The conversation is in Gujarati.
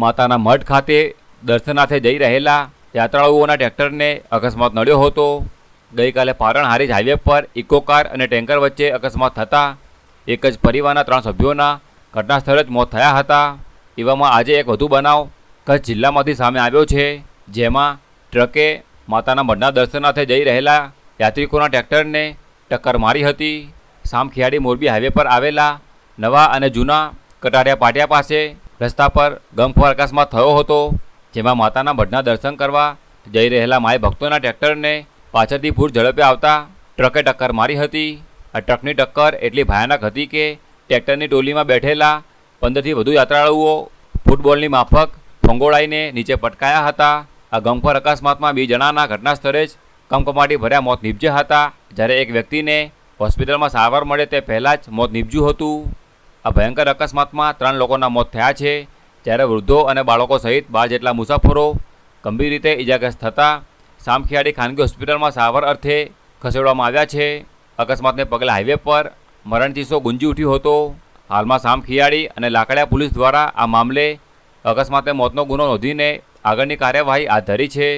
માતાના મઠ ખાતે દર્શનાર્થે જઈ રહેલા યાત્રાળુઓના ટ્રેક્ટરને અકસ્માત નડ્યો હતો. ગઈકાલે પારણ હારીજ હાઈવે પર ઇકો કાર અને ટેન્કર વચ્ચે અકસ્માત થતાં એક જ પરિવારના ત્રણ સભ્યોના ઘટના સ્થળે જ મોત થયા હતા. એવામાં આજે એક વધુ બનાવ કચ્છ જિલ્લામાંથી સામે આવ્યો છે, જેમાં ટ્રકે માતાના મઢના દર્શનાર્થે જઈ રહેલા યાત્રિકોના ટ્રેક્ટરને ટક્કર મારી હતી. સામખિયાળી મોરબી હાઈવે પર આવેલા નવા અને જૂના કટારિયા પાટિયા પાસે રસ્તા પર ગમખ્વાર અકસ્માત થયો હતો, જેમાં માતાના મઢના દર્શન કરવા જઈ રહેલા માય ભક્તોના ટ્રેક્ટરને પાછળથી ફૂટ ઝડપે આવતા ટ્રકે ટક્કર મારી હતી. આ ટ્રકની ટક્કર એટલી ભયાનક હતી કે ટ્રેક્ટરની ટોલીમાં બેઠેલા પંદરથી વધુ યાત્રાળુઓ ફૂટબોલની માફક ફંગોળાઈને નીચે પટકાયા હતા. આ ગમખ્વાર અકસ્માતમાં બે જણાના ઘટના સ્થળે જ કમકમાટી ભર્યા મોત નીપજ્યા હતા. જ્યારે એક વ્યક્તિને હોસ્પિટલમાં સારવાર મળે તે પહેલાં જ મોત નીપજ્યું હતું. આ ભયંકર અકસ્માતમાં ત્રણ લોકોના મોત થયા છે. જ્યારે વૃદ્ધો અને બાળકો સહિત બાર જેટલા મુસાફરો ગંભીર રીતે ઇજાગ્રસ્ત થતાં સામખિયાળી ખાનગી હોસ્પિટલમાં સારવાર અર્થે ખસેડવામાં આવ્યા છે. અકસ્માતને પગલે હાઈવે પર મરણચીસો ગુંજી ઉઠ્યો હતો. હાલમાં સામખિયાળી અને લાકડિયા પોલીસ દ્વારા આ મામલે અકસ્માતે મોતનો ગુનો નોંધીને આગળની કાર્યવાહી હાથ ધરી છે.